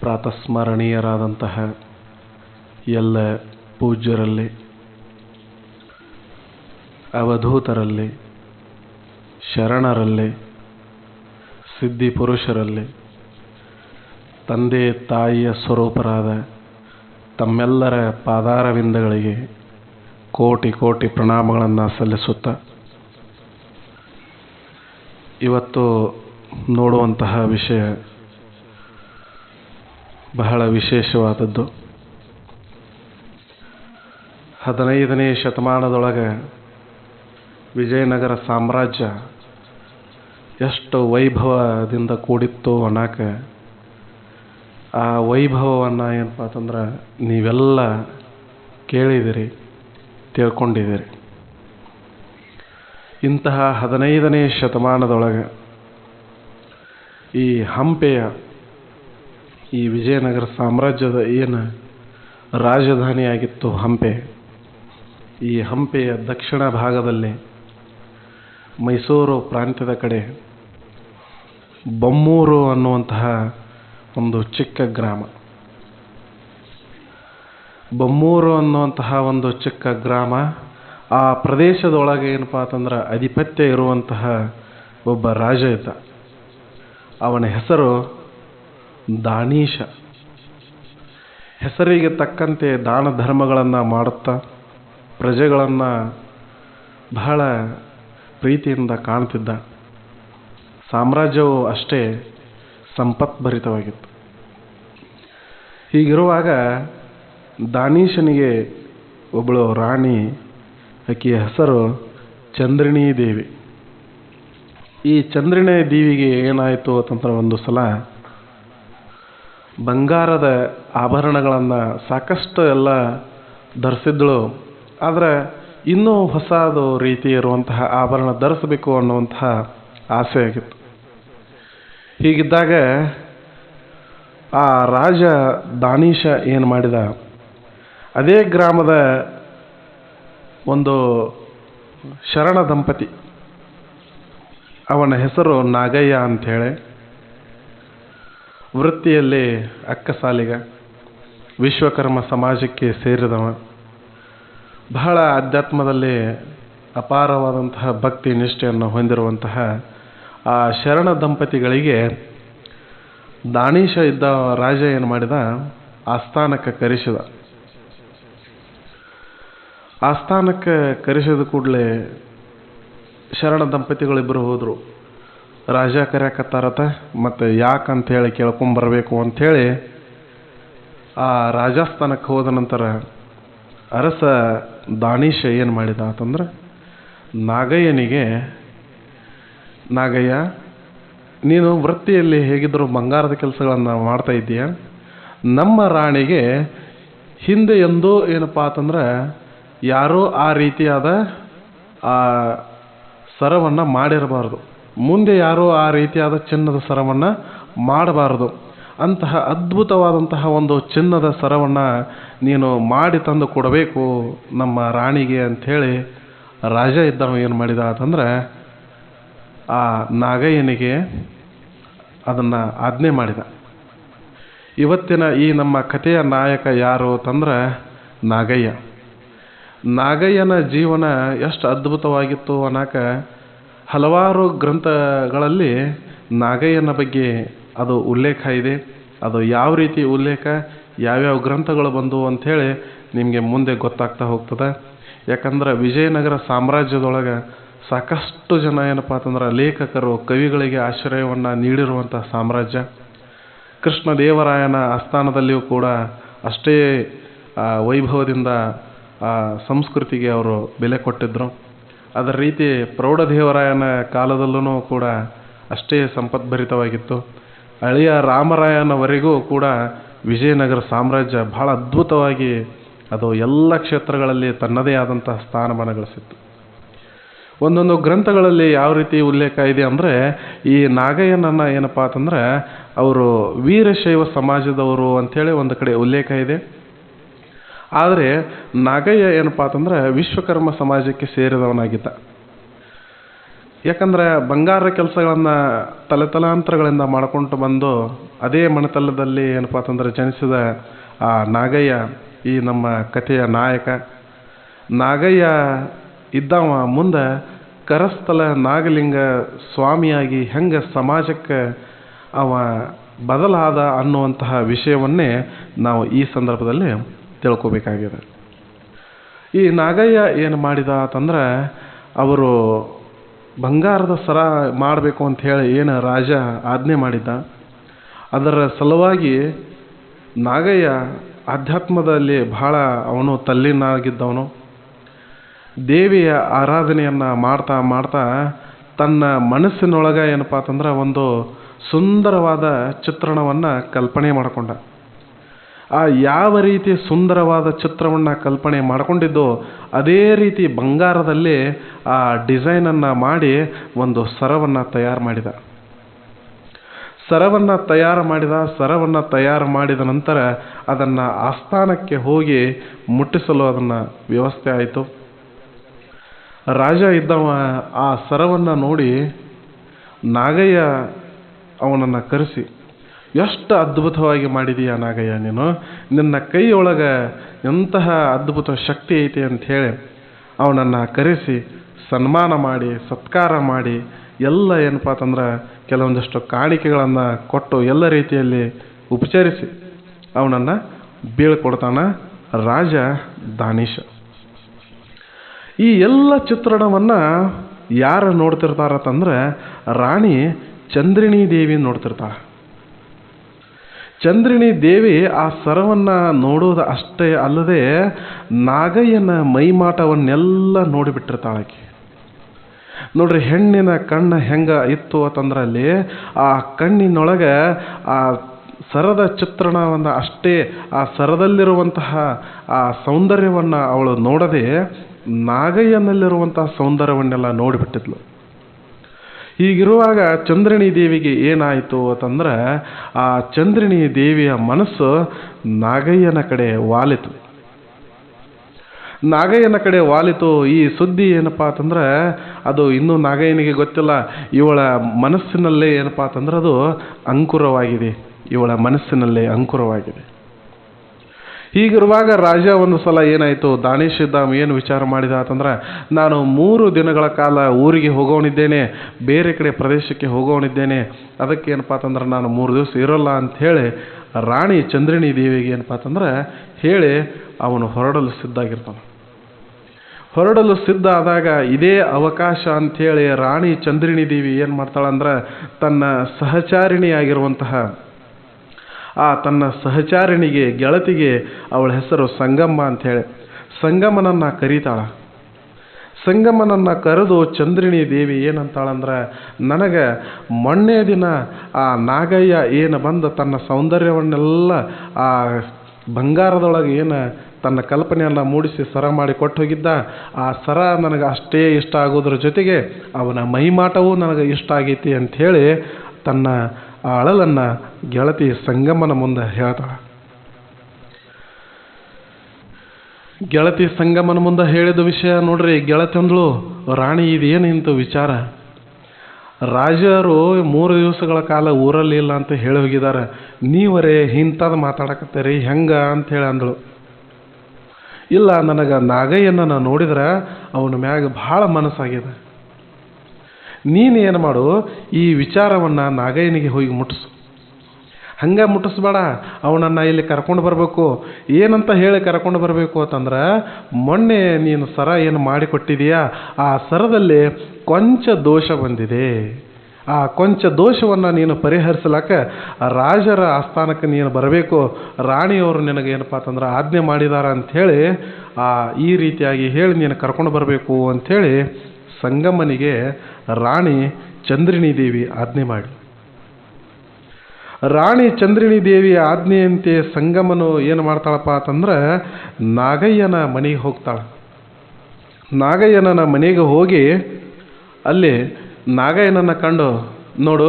ಪ್ರಾತಸ್ಮರಣೀಯರಾದಂತಹ ಎಲ್ಲ ಪೂಜ್ಯರಲ್ಲಿ, ಅವಧೂತರಲ್ಲಿ, ಶರಣರಲ್ಲಿ ಸಿದ್ಧಿ ಪುರುಷರಲ್ಲಿ ತಂದೆ ತಾಯಿಯ ಸ್ವರೂಪರಾದ ತಮ್ಮೆಲ್ಲರ ಪಾದಾರವಿಂದಗಳಿಗೆ ಕೋಟಿ ಕೋಟಿ ಪ್ರಣಾಮಗಳನ್ನು ಸಲ್ಲಿಸುತ್ತ ಇವತ್ತು ನೋಡುವಂತಹ ವಿಷಯ ಬಹಳ ವಿಶೇಷವಾದದ್ದು. ಹದಿನೈದನೇ ಶತಮಾನದೊಳಗೆ ವಿಜಯನಗರ ಸಾಮ್ರಾಜ್ಯ ಎಷ್ಟು ವೈಭವದಿಂದ ಕೂಡಿತ್ತು ಅನ್ನೋಕೆ, ಆ ವೈಭವವನ್ನು ಏನಪ್ಪ ಅಂತಂದ್ರೆ ನೀವೆಲ್ಲ ಕೇಳಿದಿರಿ ತಿಳ್ಕೊಂಡಿದ್ದೀರಿ ಇಂತಹ ಹದಿನೈದನೇ ಶತಮಾನದೊಳಗೆ ಈ ಹಂಪೆಯ ಈ ವಿಜಯನಗರ ಸಾಮ್ರಾಜ್ಯದ ಏನು ರಾಜಧಾನಿಯಾಗಿತ್ತು ಹಂಪೆ. ಈ ಹಂಪೆಯ ದಕ್ಷಿಣ ಭಾಗದಲ್ಲಿ ಮೈಸೂರು ಪ್ರಾಂತ್ಯದ ಕಡೆ ಬೊಮ್ಮೂರು ಅನ್ನುವಂತಹ ಒಂದು ಚಿಕ್ಕ ಗ್ರಾಮ. ಬೊಮ್ಮೂರು ಅನ್ನುವಂತಹ ಒಂದು ಚಿಕ್ಕ ಗ್ರಾಮ ಆ ಪ್ರದೇಶದೊಳಗೆ ಏನಪ್ಪ ಅಂತಂದ್ರೆ ಅಧಿಪತ್ಯ ಇರುವಂತಹ ಒಬ್ಬ ರಾಜ ಇದ್ದ. ಅವನ ಹೆಸರು ದಾನೀಶ. ಹೆಸರಿಗೆ ತಕ್ಕಂತೆ ದಾನ ಧರ್ಮಗಳನ್ನು ಮಾಡುತ್ತಾ ಪ್ರಜೆಗಳನ್ನು ಬಹಳ ಪ್ರೀತಿಯಿಂದ ಕಾಣ್ತಿದ್ದ. ಸಾಮ್ರಾಜ್ಯವು ಅಷ್ಟೇ ಸಂಪತ್ಭರಿತವಾಗಿತ್ತು. ಹೀಗಿರುವಾಗ ದಾನೀಶನಿಗೆ ಒಬ್ಬಳು ರಾಣಿ, ಆಕೆಯ ಹೆಸರು ಚಂದ್ರಿಣಿ ದೇವಿ. ಈ ಚಂದ್ರಿಣಿ ದೇವಿಗೆ ಏನಾಯಿತು ಅಂತಂದ್ರೆ ಒಂದು ಸಲ ಬಂಗಾರದ ಆಭರಣಗಳನ್ನು ಸಾಕಷ್ಟು ಎಲ್ಲ ಧರಿಸಿದ್ದಳು. ಆದರೆ ಇನ್ನೂ ಹೊಸದು ರೀತಿ ಇರುವಂತಹ ಆಭರಣ ಧರಿಸಬೇಕು ಅನ್ನುವಂತಹ ಆಸೆ ಆಗಿತ್ತು. ಹೀಗಿದ್ದಾಗ ಆ ರಾಜ ದಾನೀಶ ಏನು ಮಾಡಿದ? ಅದೇ ಗ್ರಾಮದ ಒಂದು ಶರಣ ದಂಪತಿ. ಅವನ ಹೆಸರು ನಾಗಯ್ಯ ಅಂಥೇಳಿ ವೃತ್ತಿಯಲ್ಲಿ ಅಕ್ಕಸಾಲಿಗ, ವಿಶ್ವಕರ್ಮ ಸಮಾಜಕ್ಕೆ ಸೇರಿದವ. ಬಹಳ ಅಧ್ಯಾತ್ಮದಲ್ಲಿ ಅಪಾರವಾದಂತಹ ಭಕ್ತಿ ನಿಷ್ಠೆಯನ್ನು ಹೊಂದಿರುವಂತಹ ಆ ಶರಣ ದಂಪತಿಗಳಿಗೆ ದಾನೀಶ ಇದ್ದ ರಾಜ ಏನು ಮಾಡಿದ? ಆಸ್ಥಾನಕ್ಕೆ ಕರೆಸಿದ. ಆಸ್ಥಾನಕ್ಕೆ ಕರೆಸಿದ ಕೂಡಲೇ ಶರಣ ದಂಪತಿಗಳಿಬ್ಬರು ಹೋದರು. ರಾಜ ಕರೆಯಕತ್ತಾರತ ಮತ್ತು ಯಾಕಂತ ಹೇಳಿ ಕೇಳ್ಕೊಂಬರ್ಬೇಕು ಅಂಥೇಳಿ ಆ ರಾಜಸ್ಥಾನಕ್ಕೆ ಹೋದ ನಂತರ ಅರಸ ದಾನೀಶ ಏನು ಮಾಡಿದ ಅಂತಂದ್ರೆ ನಾಗಯ್ಯನಿಗೆ, ನಾಗಯ್ಯ, ನೀನು ವೃತ್ತಿಯಲ್ಲಿ ಹೇಗಿದ್ದರೂ ಬಂಗಾರದ ಕೆಲಸಗಳನ್ನು ಮಾಡ್ತಾ ಇದ್ದೀಯ? ನಮ್ಮ ರಾಣಿಗೆ ಹಿಂದೆ ಎಂದೂ ಏನಪ್ಪ ಅಂತಂದ್ರೆ ಯಾರೂ ಆ ರೀತಿಯಾದ ಆ ಸರವನ್ನು ಮಾಡಿರಬಾರ್ದು. ಮುಂದೆ ಯಾರೂ ಆ ರೀತಿಯಾದ ಚಿನ್ನದ ಸರವನ್ನು ಮಾಡಬಾರದು. ಅಂತಹ ಅದ್ಭುತವಾದಂತಹ ಒಂದು ಚಿನ್ನದ ಸರವನ್ನು ನೀನು ಮಾಡಿ ತಂದು ಕೊಡಬೇಕು. ನಮ್ಮ ರಾಣಿಗೆ ಅಂಥೇಳಿ ರಾಜ ಇದ್ದವ ಏನು ಮಾಡಿದ ಅಂತಂದ್ರೆ ಆ ನಾಗಯ್ಯನಿಗೆ ಅದನ್ನು ಆಜ್ಞೆ ಮಾಡಿದ. ಇವತ್ತಿನ ಈ ನಮ್ಮ ಕಥೆಯ ನಾಯಕ ಯಾರು ಅಂತಂದ್ರೆ ನಾಗಯ್ಯ. ನಾಗಯ್ಯನ ಜೀವನ ಎಷ್ಟು ಅದ್ಭುತವಾಗಿತ್ತು ಅನ್ನೋಕ ಹಲವಾರು ಗ್ರಂಥಗಳಲ್ಲಿ ನಾಗಯ್ಯನ ಬಗ್ಗೆ ಅದು ಉಲ್ಲೇಖ ಇದೆ. ಅದು ಯಾವ ರೀತಿ ಉಲ್ಲೇಖ, ಯಾವ್ಯಾವ ಗ್ರಂಥಗಳು ಬಂದವು ಅಂಥೇಳಿ ನಿಮಗೆ ಮುಂದೆ ಗೊತ್ತಾಗ್ತಾ ಹೋಗ್ತದೆ. ಯಾಕಂದ್ರೆ ವಿಜಯನಗರ ಸಾಮ್ರಾಜ್ಯದೊಳಗೆ ಸಾಕಷ್ಟು ಜನ ಏನಪ್ಪ ಅಂತಂದ್ರೆ ಲೇಖಕರು, ಕವಿಗಳಿಗೆ ಆಶ್ರಯವನ್ನು ನೀಡಿರುವಂಥ ಸಾಮ್ರಾಜ್ಯ. ಕೃಷ್ಣದೇವರಾಯನ ಆಸ್ಥಾನದಲ್ಲಿಯೂ ಕೂಡ ಅಷ್ಟೇ ವೈಭವದಿಂದ ಸಂಸ್ಕೃತಿಗೆ ಅವರು ಬೆಲೆ ಕೊಟ್ಟಿದ್ದರು ಅದರ ರೀತಿ ಪ್ರೌಢದೇವರಾಯನ ಕಾಲದಲ್ಲೂ ಕೂಡ ಅಷ್ಟೇ ಸಂಪದ್ಭರಿತವಾಗಿತ್ತು ಅಳಿಯ ರಾಮರಾಯನವರೆಗೂ ಕೂಡ ವಿಜಯನಗರ ಸಾಮ್ರಾಜ್ಯ ಬಹಳ ಅದ್ಭುತವಾಗಿ ಅದು ಎಲ್ಲ ಕ್ಷೇತ್ರಗಳಲ್ಲಿ ತನ್ನದೇ ಆದಂತಹ ಸ್ಥಾನಮಾನ ಗಳಿಸಿತ್ತು ಒಂದೊಂದು ಗ್ರಂಥಗಳಲ್ಲಿ ಯಾವ ರೀತಿ ಉಲ್ಲೇಖ ಇದೆ ಅಂದರೆ, ಈ ನಾಗಯ್ಯನನ್ನು ಏನಪ್ಪ ಅಂತಂದ್ರೆ, ಅವರು ವೀರಶೈವ ಸಮಾಜದವರು ಅಂಥೇಳಿ ಒಂದು ಕಡೆ ಉಲ್ಲೇಖ ಇದೆ. ಆದರೆ ನಾಗಯ್ಯ ಏನಪ್ಪ ಅಂತಂದ್ರೆ ವಿಶ್ವಕರ್ಮ ಸಮಾಜಕ್ಕೆ ಸೇರಿದವನಾಗಿದ್ದ. ಯಾಕಂದ್ರೆ ಬಂಗಾರ ಕೆಲಸಗಳನ್ನು ತಲೆತಲಾಂತರಗಳಿಂದ ಮಾಡ್ಕೊಂಡು ಬಂದು ಅದೇ ಮಣತಲದಲ್ಲಿ ಏನಪ್ಪ ಅಂತಂದ್ರೆ ಜನಿಸಿದ ಆ ನಾಗಯ್ಯ, ಈ ನಮ್ಮ ಕಥೆಯ ನಾಯಕ. ನಾಗಯ್ಯ ಇದ್ದವ ಮುಂದೆ ಕರಸ್ಥಲ ನಾಗಲಿಂಗ ಸ್ವಾಮಿಯಾಗಿ ಹೆಂಗೆ ಸಮಾಜಕ್ಕೆ ಅವ ಬದಲಾದ ಅನ್ನುವಂತಹ ವಿಷಯವನ್ನೇ ನಾವು ಈ ಸಂದರ್ಭದಲ್ಲಿ ತಿಳ್ಕೊಬೇಕಾಗಿದೆ. ಈ ನಾಗಯ್ಯ ಏನು ಮಾಡಿದ ಅಂತಂದ್ರೆ, ಅವರು ಬಂಗಾರದ ಸರ ಮಾಡಬೇಕು ಅಂತ ಹೇಳಿ ಏನು ರಾಜ ಆಜ್ಞೆ ಮಾಡಿದ್ದ. ಅದರ ಸಲುವಾಗಿ ನಾಗಯ್ಯ ಆಧ್ಯಾತ್ಮದಲ್ಲಿ ಬಹಳ ಅವನು ತಲ್ಲಿನಾಗಿದ್ದವನು. ದೇವಿಯ ಆರಾಧನೆಯನ್ನು ಮಾಡ್ತಾ ಮಾಡ್ತಾ ತನ್ನ ಮನಸ್ಸಿನೊಳಗೆ ಏನಪ್ಪ ಅಂತಂದ್ರೆ ಒಂದು ಸುಂದರವಾದ ಚಿತ್ರಣವನ್ನು ಕಲ್ಪನೆ ಮಾಡಿಕೊಂಡ. ಆ ಯಾವ ರೀತಿ ಸುಂದರವಾದ ಚಿತ್ರವನ್ನು ಕಲ್ಪನೆ ಮಾಡಿಕೊಂಡಿದ್ದೋ ಅದೇ ರೀತಿ ಬಂಗಾರದಲ್ಲಿ ಆ ಡಿಸೈನನ್ನು ಮಾಡಿ ಒಂದು ಸರವನ್ನು ತಯಾರು ಮಾಡಿದ. ಸರವನ್ನು ತಯಾರು ಮಾಡಿದ, ಸರವನ್ನು ತಯಾರು ಮಾಡಿದ ನಂತರ ಅದನ್ನು ಆಸ್ಥಾನಕ್ಕೆ ಹೋಗಿ ಮುಟ್ಟಿಸಲು ಅದನ್ನು ವ್ಯವಸ್ಥೆ ಆಯಿತು. ರಾಜ ಇದ್ದವ ಆ ಸರವನ್ನು ನೋಡಿ ನಾಗಯ್ಯ ಅವನನ್ನು ಕರೆಸಿ ಎಷ್ಟು ಅದ್ಭುತವಾಗಿ ಮಾಡಿದೀಯ ನಾಗಯ್ಯ ನೀನು? ನಿನ್ನ ಕೈಯೊಳಗೆ ಎಂತಹ ಅದ್ಭುತ ಶಕ್ತಿ ಐತಿ ಅಂತ ಹೇಳಿ ಅವನನ್ನು ಕರೆಸಿ ಸನ್ಮಾನ ಮಾಡಿ, ಸತ್ಕಾರ ಮಾಡಿ, ಎಲ್ಲ ಏನಪ್ಪ ಅಂತಂದ್ರೆ ಕೆಲವೊಂದಿಷ್ಟು ಕಾಣಿಕೆಗಳನ್ನು ಕೊಟ್ಟು ಎಲ್ಲ ರೀತಿಯಲ್ಲಿ ಉಪಚರಿಸಿ ಅವನನ್ನು ಬೀಳ್ಕೊಡ್ತಾನ ರಾಜ ದಾನಿಶ. ಈ ಎಲ್ಲ ಚಿತ್ರಣವನ್ನು ಯಾರು ನೋಡ್ತಿರ್ತಾರಂತಂದ್ರೆ ರಾಣಿ ಚಂದ್ರಿಣಿ ದೇವಿ ನೋಡ್ತಿರ್ತಾಳೆ. ಚಂದ್ರಿಣಿ ದೇವಿ ಆ ಸರವನ್ನು ನೋಡೋದು ಅಷ್ಟೇ ಅಲ್ಲದೆ ನಾಗಯ್ಯನ ಮೈಮಾಟವನ್ನೆಲ್ಲ ನೋಡಿಬಿಟ್ಟಿರ್ತಾಳೆ ಆಕೆ. ನೋಡ್ರಿ ಹೆಣ್ಣಿನ ಕಣ್ಣು ಹೆಂಗ ಇತ್ತು ಅಂತಂದ್ರೆ ಅಲ್ಲಿ ಆ ಕಣ್ಣಿನೊಳಗೆ ಆ ಸರದ ಚಿತ್ರಣವನ್ನು ಅಷ್ಟೇ ಆ ಸರದಲ್ಲಿರುವಂತಹ ಆ ಸೌಂದರ್ಯವನ್ನು ಅವಳು ನೋಡದೆ ನಾಗಯ್ಯನಲ್ಲಿರುವಂತಹ ಸೌಂದರ್ಯವನ್ನೆಲ್ಲ ನೋಡಿಬಿಟ್ಟಿದ್ಲು. ಹೀಗಿರುವಾಗ ಚಂದ್ರಿಣಿ ದೇವಿಗೆ ಏನಾಯಿತು ಅಂತಂದ್ರೆ ಆ ಚಂದ್ರಿಣಿ ದೇವಿಯ ಮನಸ್ಸು ನಾಗಯ್ಯನ ಕಡೆ ವಾಲಿತು. ನಾಗಯ್ಯನ ಕಡೆ ವಾಲಿತು. ಈ ಸುದ್ದಿ ಏನಪ್ಪಾ ಅಂತಂದ್ರೆ ಅದು ಇನ್ನೂ ನಾಗಯ್ಯನಿಗೆ ಗೊತ್ತಿಲ್ಲ. ಇವಳ ಮನಸ್ಸಿನಲ್ಲೇ ಏನಪ್ಪಾ ಅಂತಂದ್ರೆ ಅದು ಅಂಕುರವಾಗಿದೆ. ಇವಳ ಮನಸ್ಸಿನಲ್ಲೇ ಅಂಕುರವಾಗಿದೆ. ಹೀಗಿರುವಾಗ ರಾಜ ಒಂದು ಸಲ ಏನಾಯಿತು? ದಾನೇಶ್ ಏನು ವಿಚಾರ ಮಾಡಿದ ಅಂತಂದ್ರೆ, ನಾನು ಮೂರು ದಿನಗಳ ಕಾಲ ಊರಿಗೆ ಹೋಗೋನಿದ್ದೇನೆ ಬೇರೆ ಕಡೆ ಪ್ರದೇಶಕ್ಕೆ ಹೋಗೋನಿದ್ದೇನೆ ಅದಕ್ಕೆ ಏನಪ್ಪಾ ಅಂತಂದ್ರೆ, ನಾನು ಮೂರು ದಿವಸ ಇರೋಲ್ಲ ಅಂಥೇಳಿ ರಾಣಿ ಚಂದ್ರಿಣಿ ದೇವಿಗೆ ಏನಪ್ಪ ಅಂತಂದ್ರೆ ಹೇಳಿ ಅವನು ಹೊರಡಲು ಸಿದ್ಧಾಗಿರ್ತಾನೆ ಹೊರಡಲು ಸಿದ್ಧ ಆದಾಗ ಇದೇ ಅವಕಾಶ ಅಂಥೇಳಿ ರಾಣಿ ಚಂದ್ರಿಣಿ ದೇವಿ ಏನು ಮಾಡ್ತಾಳಂದ್ರೆ, ತನ್ನ ಸಹಚಾರಿಣಿಯಾಗಿರುವಂತಹ ಆ ತನ್ನ ಸಹಚಾರಿಣಿಗೆ, ಗೆಳತಿಗೆ ಅವಳ ಹೆಸರು ಸಂಗಮ್ಮ ಅಂಥೇಳಿ ಸಂಗಮನನ್ನು ಕರೀತಾಳ. ಸಂಗಮನನ್ನು ಕರೆದು, ಚಂದ್ರಿಣಿ ದೇವಿ ಏನಂತಾಳಂದ್ರೆ, ನನಗೆ ಮೊನ್ನೆ ದಿನ ಆ ನಾಗಯ್ಯ ಏನು ಬಂದು ತನ್ನ ಸೌಂದರ್ಯವನ್ನೆಲ್ಲ ಆ ಬಂಗಾರದೊಳಗೆ ಏನು ತನ್ನ ಕಲ್ಪನೆಯನ್ನು ಮೂಡಿಸಿ ಸರ ಮಾಡಿ ಕೊಟ್ಟು ಹೋಗಿದ್ದ ಆ ಸರ ನನಗೆ ಅಷ್ಟೇ ಇಷ್ಟ ಆಗೋದ್ರ ಜೊತೆಗೆ ಅವನ ಮೈಮಾಟವೂ ನನಗೆ ಇಷ್ಟ ಆಗೈತಿ ಅಂಥೇಳಿ ತನ್ನ ಆ ಅಳಲನ್ನು ಗೆಳತಿ ಸಂಗಮನ ಮುಂದೆ ಹೇಳ್ತಾಳೆ. ಗೆಳತಿ ಸಂಗಮನ ಮುಂದೆ ಹೇಳಿದ ವಿಷಯ ನೋಡ್ರಿ ಗೆಳತಿ ಅಂದಳು ರಾಣಿ ಇಂಥ ವಿಚಾರ? ರಾಜರು ಮೂರು ದಿವಸಗಳ ಕಾಲ ಊರಲ್ಲಿ ಇಲ್ಲ ಅಂತ ಹೇಳಿ ಹೋಗಿದ್ದಾರೆ ನೀವರೇ ಇಂಥದ್ದು ಮಾತಾಡಕತ್ತೀರಿ, ಹೆಂಗ ಅಂತ ಹೇಳಿ ಅಂದಳು. ಇಲ್ಲ, ನನಗೆ ನಾಗಯ್ಯನ ನೋಡಿದ್ರೆ ಅವನ ಮ್ಯಾಗ ಭಾಳ ಮನಸ್ಸಾಗಿದೆ ನೀನು ಏನು ಮಾಡು, ಈ ವಿಚಾರವನ್ನು ನಾಗಯ್ಯನಿಗೆ ಹೋಗಿ ಮುಟ್ಟಿಸು. ಹಂಗೆ ಮುಟ್ಟಿಸ್ಬೇಡ, ಅವನನ್ನು ಇಲ್ಲಿ ಕರ್ಕೊಂಡು ಬರಬೇಕು. ಏನಂತ ಹೇಳಿ ಕರ್ಕೊಂಡು ಬರಬೇಕು ಅಂತಂದ್ರೆ, ಮೊನ್ನೆ ನೀನು ಸರ ಏನು ಮಾಡಿಕೊಟ್ಟಿದೆಯಾ ಆ ಸರದಲ್ಲಿ ಕೊಂಚ ದೋಷ ಬಂದಿದೆ. ಆ ಕೊಂಚ ದೋಷವನ್ನು ನೀನು ಪರಿಹರಿಸಲಕ್ಕ ರಾಜರ ಆಸ್ಥಾನಕ್ಕೆ ನೀನು ಬರಬೇಕು. ರಾಣಿಯವರು ನಿನಗೇನಪ್ಪ ಅಂತಂದ್ರೆ ಆಜ್ಞೆ ಮಾಡಿದಾರ ಅಂಥೇಳಿ ಆ ಈ ರೀತಿಯಾಗಿ ಹೇಳಿ ನೀನು ಕರ್ಕೊಂಡು ಬರಬೇಕು ಅಂಥೇಳಿ ಸಂಗಮನಿಗೆ ರಾಣಿ ಚಂದ್ರಿಣಿ ದೇವಿ ಆಜ್ಞೆ ಮಾಡಿ. ರಾಣಿ ಚಂದ್ರಿಣಿ ದೇವಿಯ ಆಜ್ಞೆಯಂತೆ ಸಂಗಮನು ಏನು ಮಾಡ್ತಾಳಪ್ಪ ಅಂತಂದ್ರೆ ನಾಗಯ್ಯನ ಮನೆಗೆ ಹೋಗ್ತಾಳೆ. ನಾಗಯ್ಯನ ಮನೆಗೆ ಹೋಗಿ ಅಲ್ಲಿ ನಾಗಯ್ಯನನ್ನು ಕಂಡು, ನೋಡು,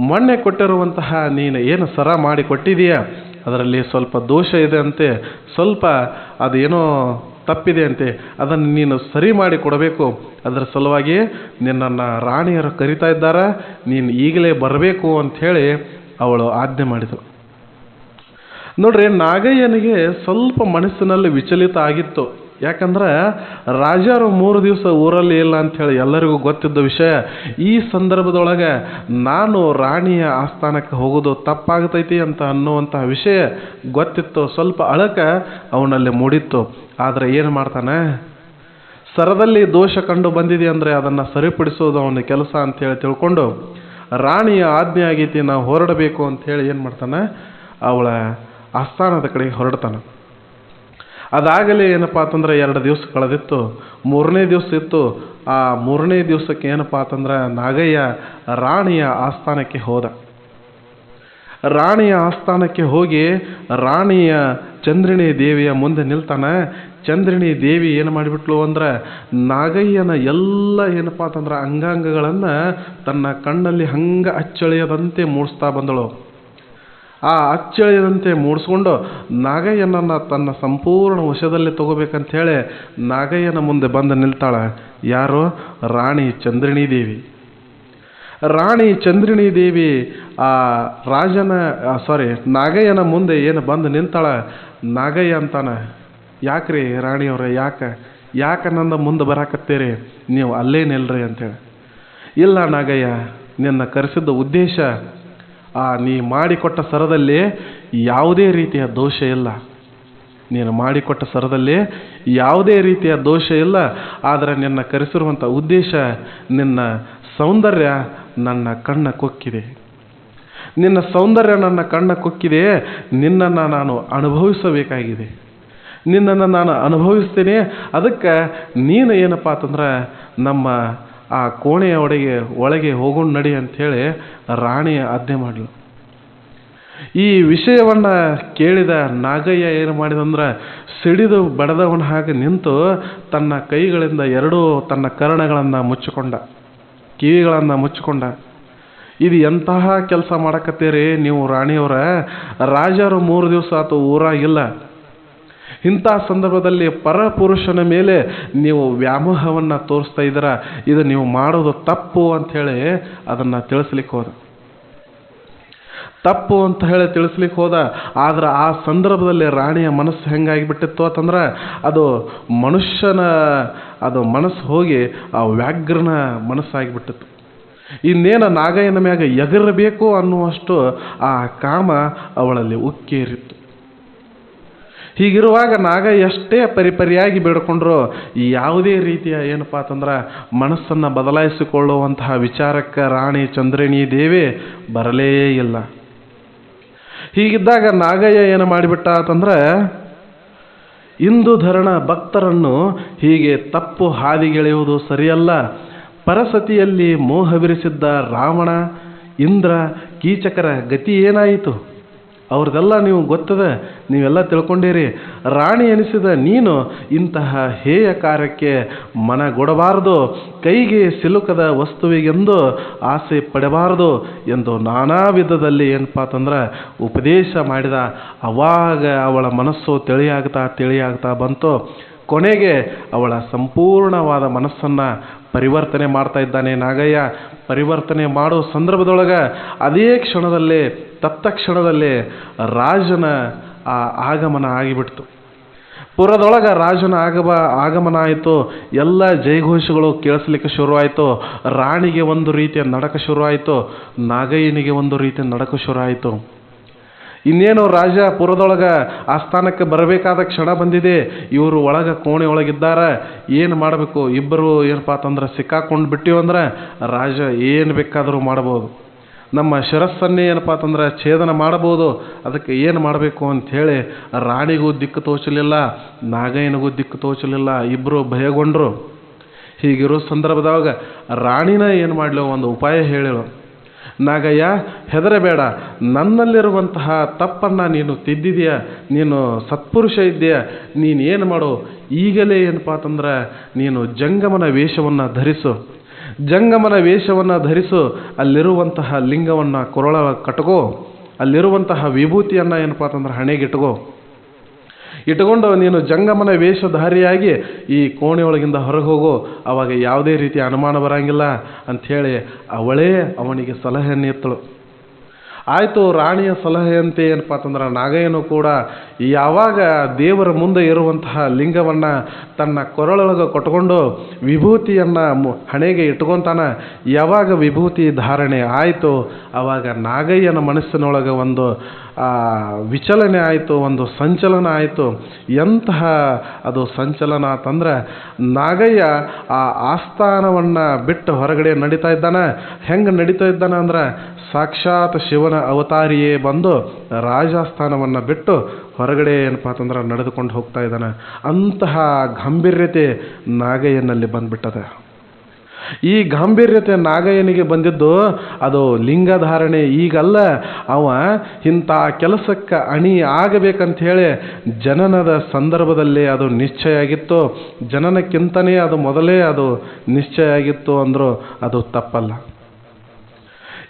ಮೊನ್ನೆ ಕೊಟ್ಟಿರುವಂತಹ ನೀನು ಏನು ಸರ ಮಾಡಿ ಕೊಟ್ಟಿದೀಯ ಅದರಲ್ಲಿ ಸ್ವಲ್ಪ ದೋಷ ಇದೆ ಅಂತೆ, ಸ್ವಲ್ಪ ಅದೇನೋ ತಪ್ಪಿದೆ ಅಂತೆ, ಅದನ್ನು ನೀನು ಸರಿ ಮಾಡಿ ಕೊಡಬೇಕು. ಅದರ ಸಲುವಾಗಿ ನಿನ್ನನ್ನು ರಾಣಿಯರು ಕರಿತಾ ಇದ್ದಾರೆ, ನೀನು ಈಗಲೇ ಬರಬೇಕು ಅಂಥೇಳಿ ಅವಳು ಆಜ್ಞೆ ಮಾಡಿದಳು. ನೋಡ್ರಿ, ನಾಗಯ್ಯನಿಗೆ ಸ್ವಲ್ಪ ಮನಸ್ಸಿನಲ್ಲಿ ವಿಚಲಿತ ಆಗಿತ್ತು. ಯಾಕಂದ್ರೆ ರಾಜರು ಮೂರು ದಿವಸ ಊರಲ್ಲಿ ಇಲ್ಲ ಅಂಥೇಳಿ ಎಲ್ಲರಿಗೂ ಗೊತ್ತಿದ್ದ ವಿಷಯ, ಈ ಸಂದರ್ಭದೊಳಗೆ ನಾನು ರಾಣಿಯ ಆಸ್ಥಾನಕ್ಕೆ ಹೋಗೋದು ತಪ್ಪಾಗ್ತೈತಿ ಅಂತ ಅನ್ನುವಂತಹ ವಿಷಯ ಗೊತ್ತಿತ್ತು. ಸ್ವಲ್ಪ ಅಳಕ ಅವನಲ್ಲಿ ಮೂಡಿತ್ತು. ಆದರೆ ಏನು ಮಾಡ್ತಾನೆ? ಸರದಲ್ಲಿ ದೋಷ ಕಂಡು ಬಂದಿದೆ ಅಂದರೆ ಅದನ್ನು ಸರಿಪಡಿಸೋದು ಅವನ ಕೆಲಸ ಅಂತೇಳಿ ತಿಳ್ಕೊಂಡು ರಾಣಿಯ ಆಜ್ಞೆ ಆಗೈತಿ ನಾವು ಹೊರಡಬೇಕು ಅಂಥೇಳಿ ಏನು ಮಾಡ್ತಾನೆ? ಅವಳ ಆಸ್ಥಾನದ ಕಡೆಗೆ ಹೊರಡ್ತಾನೆ. ಅದಾಗಲೇ ಏನಪ್ಪ ಅಂತಂದ್ರೆ ಎರಡು ದಿವಸ ಕಳೆದಿತ್ತು. ಮೂರನೇ ದಿವಸ ಇತ್ತು. ಆ ಮೂರನೇ ದಿವಸಕ್ಕೆ ಏನಪ್ಪ ಅಂತಂದ್ರೆ ನಾಗಯ್ಯ ರಾಣಿಯ ಆಸ್ಥಾನಕ್ಕೆ ಹೋದ. ರಾಣಿಯ ಆಸ್ಥಾನಕ್ಕೆ ಹೋಗಿ ರಾಣಿಯ ಚಂದ್ರಿಣಿ ದೇವಿಯ ಮುಂದೆ ನಿಲ್ತಾನೆ. ಚಂದ್ರಿಣಿ ದೇವಿ ಏನು ಮಾಡಿಬಿಟ್ಲು ಅಂದ್ರೆ ನಾಗಯ್ಯನ ಎಲ್ಲ ಏನಪ್ಪ ಅಂತಂದ್ರೆ ಅಂಗಾಂಗಗಳನ್ನು ತನ್ನ ಕಣ್ಣಲ್ಲಿ ಹಂಗೆ ಅಚ್ಚಳಿಯದಂತೆ ಮೂಡಿಸ್ತಾ ಬಂದಳು. ಆ ಅಚ್ಚಳಿಯದಂತೆ ಮೂಡಿಸ್ಕೊಂಡು ನಾಗಯ್ಯನನ್ನು ತನ್ನ ಸಂಪೂರ್ಣ ವಶದಲ್ಲಿ ತಗೋಬೇಕಂತ ಹೇಳಿ ನಾಗಯ್ಯನ ಮುಂದೆ ಬಂದು ನಿಲ್ತಾಳೆ. ಯಾರು? ರಾಣಿ ಚಂದ್ರಿಣೀ ದೇವಿ ರಾಣಿ ಚಂದ್ರಿಣೀ ದೇವಿ ಆ ರಾಜನ ಸಾರಿ ನಾಗಯ್ಯನ ಮುಂದೆ ಏನು ಬಂದು ನಿಂತಾಳ? ನಾಗಯ್ಯ ಅಂತಾನೆ, ಯಾಕ್ರಿ ರಾಣಿಯವ್ರೆ ಯಾಕೆ? ಯಾಕೆ ನನ್ನ ಮುಂದೆ ಬರಾಕತ್ತೀರಿ? ನೀವು ಅಲ್ಲೇ ನಿಲ್ರಿ ಅಂತೇಳಿ ಇಲ್ಲ ನಾಗಯ್ಯ, ನಿನ್ನ ಕರೆಸಿದ್ದ ಉದ್ದೇಶ ಆ ನೀ ಮಾಡಿಕೊಟ್ಟ ಸರದಲ್ಲಿ ಯಾವುದೇ ರೀತಿಯ ದೋಷ ಇಲ್ಲ. ನೀನು ಮಾಡಿಕೊಟ್ಟ ಸರದಲ್ಲಿ ಯಾವುದೇ ರೀತಿಯ ದೋಷ ಇಲ್ಲ. ಆದರೆ ನಿನ್ನ ಕರೆಸಿರುವಂಥ ಉದ್ದೇಶ, ನಿನ್ನ ಸೌಂದರ್ಯ ನನ್ನ ಕಣ್ಣ ಕೊಕ್ಕಿದೆ. ನಿನ್ನ ಸೌಂದರ್ಯ ನನ್ನ ಕಣ್ಣ ಕೊಕ್ಕಿದೆ. ನಿನ್ನನ್ನು ನಾನು ಅನುಭವಿಸಬೇಕಾಗಿದೆ. ನಿನ್ನನ್ನು ನಾನು ಅನುಭವಿಸ್ತೇನೆ. ಅದಕ್ಕೆ ನೀನು ಏನಪ್ಪ ಅಂತಂದ್ರೆ ನಮ್ಮ ಆ ಕೋಣೆಯ ಒಡೆಗೆ, ಒಳಗೆ ಹೋಗೋಣ ನಡಿ ಅಂಥೇಳಿ ರಾಣಿ ಆಜ್ಞೆ ಮಾಡಲು. ಈ ವಿಷಯವನ್ನು ಕೇಳಿದ ನಾಗಯ್ಯ ಏನು ಮಾಡಿದಂದ್ರೆ ಸಿಡಿದು ಬಡದವನ ಹಾಗೆ ನಿಂತು ತನ್ನ ಕೈಗಳಿಂದ ಎರಡೂ ತನ್ನ ಕರ್ಣಗಳನ್ನು ಮುಚ್ಚಿಕೊಂಡ, ಕಿವಿಗಳನ್ನು ಮುಚ್ಚಿಕೊಂಡ. ಇದು ಎಂತಹ ಕೆಲಸ ಮಾಡಕತ್ತೀರಿ ನೀವು ರಾಣಿಯವರ? ರಾಜರು ಮೂರು ದಿವಸ ಆತು ಊರಾಗಿಲ್ಲ. ಇಂಥ ಸಂದರ್ಭದಲ್ಲಿ ಪರಪುರುಷನ ಮೇಲೆ ನೀವು ವ್ಯಾಮೋಹವನ್ನು ತೋರಿಸ್ತಾ ಇದ್ದೀರ? ಇದು ನೀವು ಮಾಡೋದು ತಪ್ಪು ಅಂಥೇಳಿ ಅದನ್ನು ತಿಳಿಸ್ಲಿಕ್ಕೆ ಹೋದ. ತಪ್ಪು ಅಂತ ಹೇಳಿ ತಿಳಿಸ್ಲಿಕ್ಕೆ ಹೋದ. ಆದ್ರೆ ಆ ಸಂದರ್ಭದಲ್ಲಿ ರಾಣಿಯ ಮನಸ್ಸು ಹೆಂಗಾಗಿಬಿಟ್ಟಿತ್ತು ಅಂತಂದ್ರೆ ಅದು ಮನುಷ್ಯನ, ಅದು ಮನಸ್ಸು ಹೋಗಿ ಆ ವ್ಯಾಘ್ರನ ಮನಸ್ಸಾಗಿಬಿಟ್ಟಿತ್ತು. ಇನ್ನೇನು ನಾಗಯ್ಯನ ಮ್ಯಾಗ ಎಗರಬೇಕು ಅನ್ನುವಷ್ಟು ಆ ಕಾಮ ಅವಳಲ್ಲಿ ಉಕ್ಕೇರಿತ್ತು. ಹೀಗಿರುವಾಗ ನಾಗ ಎಷ್ಟೇ ಪರಿಪರಿಯಾಗಿ ಬೇಡ್ಕೊಂಡ್ರು ಯಾವುದೇ ರೀತಿಯ ಏನಪ್ಪ ಅಂತಂದ್ರೆ ಮನಸ್ಸನ್ನು ಬದಲಾಯಿಸಿಕೊಳ್ಳುವಂತಹ ವಿಚಾರಕ್ಕೆ ರಾಣಿ ಚಂದ್ರಿಣಿ ದೇವಿ ಬರಲೇ ಇಲ್ಲ. ಹೀಗಿದ್ದಾಗ ನಾಗಯ್ಯ ಏನು ಮಾಡಿಬಿಟ್ಟ ಅಂತಂದ್ರೆ, ಇಂದು ಧರಣ ಭಕ್ತರನ್ನು ಹೀಗೆ ತಪ್ಪು ಹಾದಿಗೆಳೆಯುವುದು ಸರಿಯಲ್ಲ. ಪರಸತಿಯಲ್ಲಿ ಮೋಹವಿರಿಸಿದ್ದ ರಾವಣ, ಇಂದ್ರ, ಕೀಚಕರ ಗತಿ ಏನಾಯಿತು? ಅವ್ರದ್ದೆಲ್ಲ ನೀವು ಗೊತ್ತದ, ನೀವೆಲ್ಲ ತಿಳ್ಕೊಂಡಿರಿ. ರಾಣಿ ಎನಿಸಿದ ನೀನು ಇಂತಹ ಹೇಯ ಕಾರ್ಯಕ್ಕೆ ಮನಗೊಡಬಾರದು, ಕೈಗೆ ಸಿಲುಕದ ವಸ್ತುವಿಗೆಂದು ಆಸೆ ಪಡಬಾರದು ಎಂದು ನಾನಾ ವಿಧದಲ್ಲಿ ಏನಪ್ಪ ಅಂತಂದ್ರೆ ಉಪದೇಶ ಮಾಡಿದ. ಅವಾಗ ಅವಳ ಮನಸ್ಸು ತಿಳಿಯಾಗ್ತಾ ತಿಳಿಯಾಗ್ತಾ ಬಂತು. ಕೊನೆಗೆ ಅವಳ ಸಂಪೂರ್ಣವಾದ ಮನಸ್ಸನ್ನು ಪರಿವರ್ತನೆ ಮಾಡ್ತಾ ಇದ್ದಾನೆ ನಾಗಯ್ಯ. ಪರಿವರ್ತನೆ ಮಾಡೋ ಸಂದರ್ಭದೊಳಗೆ ಅದೇ ಕ್ಷಣದಲ್ಲೇ ತತ್ತಕ್ಷಣದಲ್ಲೇ ರಾಜನ ಆ ಆಗಮನ ಆಗಿಬಿಡ್ತು. ಪುರದೊಳಗೆ ರಾಜನ ಆಗಮ, ಆಗಮನ ಆಯಿತು. ಎಲ್ಲ ಜೈಘೋಷಗಳು ಕೇಳಿಸ್ಲಿಕ್ಕೆ ಶುರುವಾಯಿತು. ರಾಣಿಗೆ ಒಂದು ರೀತಿಯ ನಡಕ ಶುರುವಾಯಿತು. ನಾಗಯ್ಯನಿಗೆ ಒಂದು ರೀತಿಯ ನಡಕ ಶುರುವಾಯಿತು. ಇನ್ನೇನು ರಾಜ ಪುರದೊಳಗೆ ಸ್ಥಾನಕ್ಕೆ ಬರಬೇಕಾದ ಕ್ಷಣ ಬಂದಿದೆ. ಇವರು ಒಳಗೆ ಕೋಣೆ ಒಳಗಿದ್ದಾರೆ ಏನು ಮಾಡಬೇಕು? ಇಬ್ಬರು ಏನಪ್ಪ ಅಂತಂದ್ರೆ ಸಿಕ್ಕಾಕೊಂಡು ಬಿಟ್ಟಿವಿ ಅಂದ್ರೆ ರಾಜ ಏನು ಬೇಕಾದರೂ ಮಾಡ್ಬೋದು. ನಮ್ಮ ಶಿರಸ್ಸನ್ನೇ ಏನಪ್ಪ ಅಂತಂದ್ರೆ ಛೇದನ ಮಾಡಬಹುದು ಅದಕ್ಕೆ ಏನು ಮಾಡಬೇಕು ಅಂಥೇಳಿ ರಾಣಿಗೂ ದಿಕ್ಕು ತೋಚಲಿಲ್ಲ, ನಾಗಯ್ಯನಿಗೂ ದಿಕ್ಕು ತೋಚಲಿಲ್ಲ ಇಬ್ಬರು ಭಯಗೊಂಡರು. ಹೀಗಿರೋ ಸಂದರ್ಭದಾಗ ರಾಣಿನ ಏನು ಮಾಡಲು ಒಂದು ಉಪಾಯ ಹೇಳಿಳು ನಾಗಯ್ಯ, ಹೆದರಬೇಡ. ನನ್ನಲ್ಲಿರುವಂತಹ ತಪ್ಪನ್ನು ನೀನು ತಿದ್ದಿದೆಯಾ, ನೀನು ಸತ್ಪುರುಷ ಇದ್ದೀಯ, ನೀನು ಏನು ಮಾಡು? ಈಗಲೇ ಏನಪ್ಪ ಅಂತಂದ್ರೆ, ನೀನು ಜಂಗಮನ ವೇಷವನ್ನು ಧರಿಸು. ಜಂಗಮನ ವೇಷವನ್ನು ಧರಿಸು, ಅಲ್ಲಿರುವಂತಹ ಲಿಂಗವನ್ನು ಕೊರಳ ಕಟ್ಕೋ. ಅಲ್ಲಿರುವಂತಹ ವಿಭೂತಿಯನ್ನು ಏನಪ್ಪ ಅಂತಂದ್ರೆ ಹಣೆಗಿಟ್ಕೋ ಇಟ್ಕೊಂಡು ನೀನು ಜಂಗಮನ ವೇಷಧಾರಿಯಾಗಿ ಈ ಕೋಣೆಯೊಳಗಿಂದ ಹೊರಗೆ ಹೋಗು ಅವಾಗ ಯಾವುದೇ ರೀತಿ ಅನುಮಾನ ಬರಂಗಿಲ್ಲ. ಅಂಥೇಳಿ ಅವಳೇ ಅವನಿಗೆ ಸಲಹೆ ಇತ್ತಳು ಆಯಿತು, ರಾಣಿಯ ಸಲಹೆಯಂತೆ ಏನಪ್ಪ ಅಂತಂದ್ರೆ, ನಾಗಯ್ಯನು ಕೂಡ ಯಾವಾಗ ದೇವರ ಮುಂದೆ ಇರುವಂತಹ ಲಿಂಗವನ್ನು ತನ್ನ ಕೊರಳೊಳಗೆ ಕೊಟ್ಕೊಂಡು ವಿಭೂತಿಯನ್ನು ಹಣೆಗೆ ಇಟ್ಕೊತಾನ. ಯಾವಾಗ ವಿಭೂತಿ ಧಾರಣೆ ಆಯಿತು ಆವಾಗ ನಾಗಯ್ಯನ ಮನಸ್ಸಿನೊಳಗೆ ಒಂದು ವಿಚಲನೆ ಆಯಿತು, ಒಂದು ಸಂಚಲನ ಆಯಿತು. ಎಂತಹ ಅದು ಸಂಚಲನ ಅಂತಂದ್ರೆ, ನಾಗಯ್ಯ ಆ ಆಸ್ಥಾನವನ್ನು ಬಿಟ್ಟು ಹೊರಗಡೆ ನಡೀತಾ ಇದ್ದಾನೆ. ಹೆಂಗೆ ನಡೀತಾ ಇದ್ದಾನೆ ಅಂದ್ರೆ ಸಾಕ್ಷಾತ್ ಶಿವನ ಅವತಾರಿಯೇ ಬಂದು ರಾಜಸ್ಥಾನವನ್ನು ಬಿಟ್ಟು ಹೊರಗಡೆ ಏನಪ್ಪ ಅಂತಂದ್ರೆ ನಡೆದುಕೊಂಡು ಹೋಗ್ತಾ ಇದ್ದಾನೆ. ಅಂತಹ ಗಾಂಭೀರ್ಯತೆ ನಾಗಯ್ಯನಲ್ಲಿ ಬಂದ್ಬಿಟ್ಟದೆ. ಈ ಗಾಂಭೀರ್ಯತೆ ನಾಗಯ್ಯನಿಗೆ ಬಂದಿದ್ದು ಅದು ಲಿಂಗಧಾರಣೆ ಈಗಲ್ಲ. ಅವ ಇಂಥ ಕೆಲಸಕ್ಕೆ ಅಣಿ ಆಗಬೇಕಂತ ಹೇಳಿ ಜನನದ ಸಂದರ್ಭದಲ್ಲಿ ಅದು ನಿಶ್ಚಯ ಆಗಿತ್ತು. ಜನನಕ್ಕಿಂತನೇ ಅದು ಮೊದಲೇ ಅದು ನಿಶ್ಚಯ ಆಗಿತ್ತು ಅಂದರೂ ಅದು ತಪ್ಪಲ್ಲ.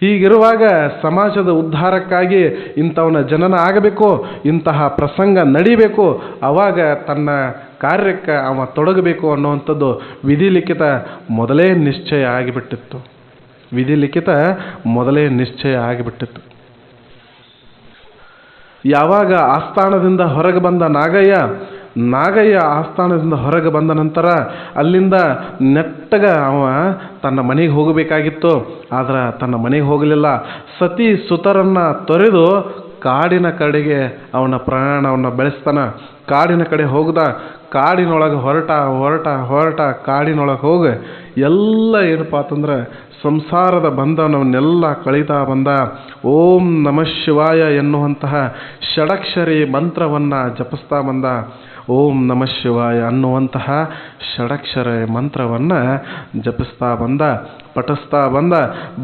ಹೀಗಿರುವಾಗ ಸಮಾಜದ ಉದ್ಧಾರಕ್ಕಾಗಿ ಇಂಥವನ ಜನನ ಆಗಬೇಕು, ಇಂತಹ ಪ್ರಸಂಗ ನಡಿಬೇಕು, ಅವಾಗ ತನ್ನ ಕಾರ್ಯಕ್ಕೆ ಅವ ತೊಡಗಬೇಕು ಅನ್ನುವಂಥದ್ದು ವಿಧಿಲಿಖಿತ ಮೊದಲೇ ನಿಶ್ಚಯ ಆಗಿಬಿಟ್ಟಿತ್ತು. ವಿಧಿಲಿಖಿತ ಮೊದಲೇ ನಿಶ್ಚಯ ಆಗಿಬಿಟ್ಟಿತ್ತು. ಯಾವಾಗ ಆಸ್ಥಾನದಿಂದ ಹೊರಗೆ ಬಂದ ನಾಗಯ್ಯ ನಾಗಯ್ಯ ಆಸ್ಥಾನದಿಂದ ಹೊರಗೆ ಬಂದ ನಂತರ ಅಲ್ಲಿಂದ ನೆಟ್ಟಗ ಅವ ತನ್ನ ಮನೆಗೆ ಹೋಗಬೇಕಾಗಿತ್ತು. ಆದ್ರೆ ತನ್ನ ಮನೆಗೆ ಹೋಗಲಿಲ್ಲ. ಸತಿ ಸುತರನ್ನು ತೊರೆದು ಕಾಡಿನ ಕಡೆಗೆ ಅವನ ಪ್ರಯಾಣವನ್ನು ಬೆಳೆಸ್ತಾನ. ಕಾಡಿನ ಕಡೆ ಹೋಗ್ದ. ಕಾಡಿನೊಳಗೆ ಹೊರಟ ಹೊರಟ ಹೊರಟ ಕಾಡಿನೊಳಗೆ ಹೋಗಿ ಎಲ್ಲ ಏನಪ್ಪ ಅಂತಂದ್ರೆ ಸಂಸಾರದ ಬಂಧನವನ್ನೆಲ್ಲ ಕಳೀತಾ ಬಂದ. ಓಂ ನಮಃ ಶಿವಾಯ ಎನ್ನುವಂತಹ ಷಡಕ್ಷರಿ ಮಂತ್ರವನ್ನು ಜಪಿಸ್ತಾ ಬಂದ. ಓಂ ನಮಃ ಶಿವಾಯ ಅನ್ನುವಂತಹ ಷಡಕ್ಷರ ಮಂತ್ರವನ್ನು ಜಪಿಸ್ತಾ ಬಂದ, ಪಠಿಸ್ತಾ ಬಂದ,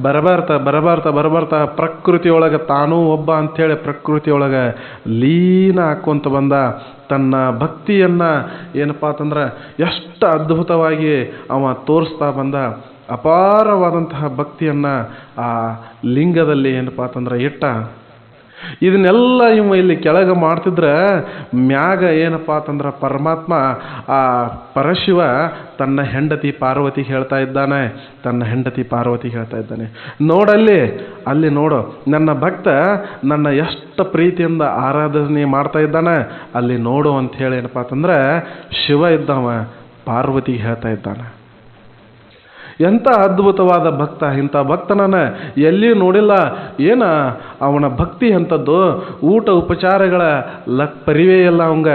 ಬರಬರ್ತ ಬರಬರ್ತ ಬರಬರ್ತ, ಪ್ರಕೃತಿಯೊಳಗೆ ತಾನೂ ಒಬ್ಬ ಅಂಥೇಳಿ ಪ್ರಕೃತಿಯೊಳಗೆ ಲೀನ ಹಾಕ್ಕೊಂತ ಬಂದ. ತನ್ನ ಭಕ್ತಿಯನ್ನು ಏನಪ್ಪ ಅಂತಂದ್ರೆ ಎಷ್ಟು ಅದ್ಭುತವಾಗಿ ಅವ ತೋರಿಸ್ತಾ ಬಂದ. ಅಪಾರವಾದಂತಹ ಭಕ್ತಿಯನ್ನು ಆ ಲಿಂಗದಲ್ಲಿ ಏನಪ್ಪ ಅಂತಂದ್ರೆ ಇಟ್ಟ. ಇದನ್ನೆಲ್ಲ ಇವ ಇಲ್ಲಿ ಕೆಳಗೆ ಮಾಡ್ತಿದ್ರೆ ಮ್ಯಾಗ ಏನಪ್ಪ ಅಂತಂದ್ರೆ ಪರಮಾತ್ಮ ಆ ಪರಶಿವ ತನ್ನ ಹೆಂಡತಿ ಪಾರ್ವತಿ ಹೇಳ್ತಾ ಇದ್ದಾನೆ, ತನ್ನ ಹೆಂಡತಿ ಪಾರ್ವತಿ ಹೇಳ್ತಾ ಇದ್ದಾನೆ. ನೋಡಲ್ಲಿ, ಅಲ್ಲಿ ನೋಡು, ನನ್ನ ಭಕ್ತ ನನ್ನ ಎಷ್ಟು ಪ್ರೀತಿಯಿಂದ ಆರಾಧನೆ ಮಾಡ್ತಾ ಇದ್ದಾನೆ, ಅಲ್ಲಿ ನೋಡು ಅಂತ ಹೇಳಿ ಏನಪ್ಪ ಅಂತಂದ್ರೆ ಶಿವ ಇದ್ದವ ಪಾರ್ವತಿಗೆ ಹೇಳ್ತಾ ಇದ್ದಾನೆ. ಎಂಥ ಅದ್ಭುತವಾದ ಭಕ್ತ, ಇಂಥ ಭಕ್ತನನ್ನ ಎಲ್ಲಿಯೂ ನೋಡಿಲ್ಲ? ಏನ? ಅವನ ಭಕ್ತಿ ಅಂಥದ್ದು ಊಟ ಉಪಚಾರಗಳ ಲಕ್ ಪರಿವೇ ಇಲ್ಲ ಅವಂಗ.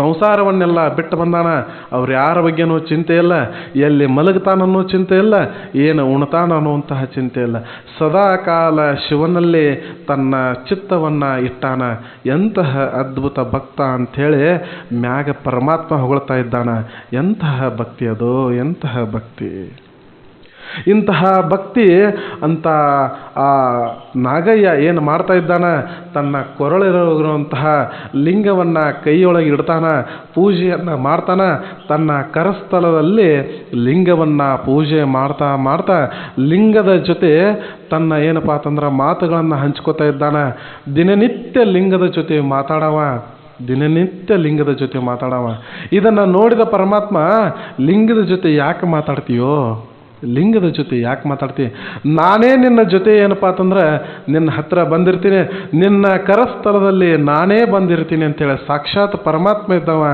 ಸಂಸಾರವನ್ನೆಲ್ಲ ಬಿಟ್ಟು ಬಂದಾನ. ಅವ್ರು ಯಾರ ಬಗ್ಗೆನೂ ಚಿಂತೆ ಇಲ್ಲ. ಎಲ್ಲಿ ಮಲಗ್ತಾನನ್ನೋ ಚಿಂತೆ ಇಲ್ಲ. ಏನು ಉಣ್ತಾನ ಅನ್ನುವಂತಹ ಚಿಂತೆ ಇಲ್ಲ. ಸದಾಕಾಲ ಶಿವನಲ್ಲಿ ತನ್ನ ಚಿತ್ತವನ್ನು ಇಟ್ಟಾನ. ಎಂತಹ ಅದ್ಭುತ ಭಕ್ತ ಅಂಥೇಳಿ ಮ್ಯಾಗ ಪರಮಾತ್ಮ ಹೊಗಳ್ತಾ ಇದ್ದಾನ. ಎಂತಹ ಭಕ್ತಿ ಅದು, ಎಂತಹ ಭಕ್ತಿ. ಇಂತಹ ಭಕ್ತಿ ಅಂತ ಆ ನಾಗಯ್ಯ ಏನು ಮಾಡ್ತಾ ಇದ್ದಾನೆ? ತನ್ನ ಕೊರಳಿರೋಗಿರುವಂತಹ ಲಿಂಗವನ್ನು ಕೈಯೊಳಗೆ ಇಡ್ತಾನೆ, ಪೂಜೆಯನ್ನು ಮಾಡ್ತಾನೆ, ತನ್ನ ಕರಸ್ಥಳದಲ್ಲಿ ಲಿಂಗವನ್ನು ಪೂಜೆ ಮಾಡ್ತಾ ಮಾಡ್ತಾ ಲಿಂಗದ ಜೊತೆ ತನ್ನ ಏನಪ್ಪ ಅಂತಂದ್ರೆ ಮಾತುಗಳನ್ನು ಹಂಚ್ಕೋತಾ ಇದ್ದಾನೆ. ದಿನನಿತ್ಯ ಲಿಂಗದ ಜೊತೆ ಮಾತಾಡವ, ದಿನನಿತ್ಯ ಲಿಂಗದ ಜೊತೆ ಮಾತಾಡವ. ಇದನ್ನು ನೋಡಿದ ಪರಮಾತ್ಮ, ಲಿಂಗದ ಜೊತೆ ಯಾಕೆ ಮಾತಾಡ್ತೀಯೋ? ಲಿಂಗದ ಜೊತೆ ಯಾಕೆ ಮಾತಾಡ್ತಿ? ನಾನೇ ನಿನ್ನ ಜೊತೆ ಏನಪ್ಪ ಅಂತಂದ್ರೆ, ನಿನ್ನ ಹತ್ರ ಬಂದಿರ್ತೀನಿ, ನಿನ್ನ ಕರಸ್ಥಳದಲ್ಲಿ ನಾನೇ ಬಂದಿರ್ತೀನಿ ಅಂತೇಳಿ ಸಾಕ್ಷಾತ್ ಪರಮಾತ್ಮ ಇದ್ದವ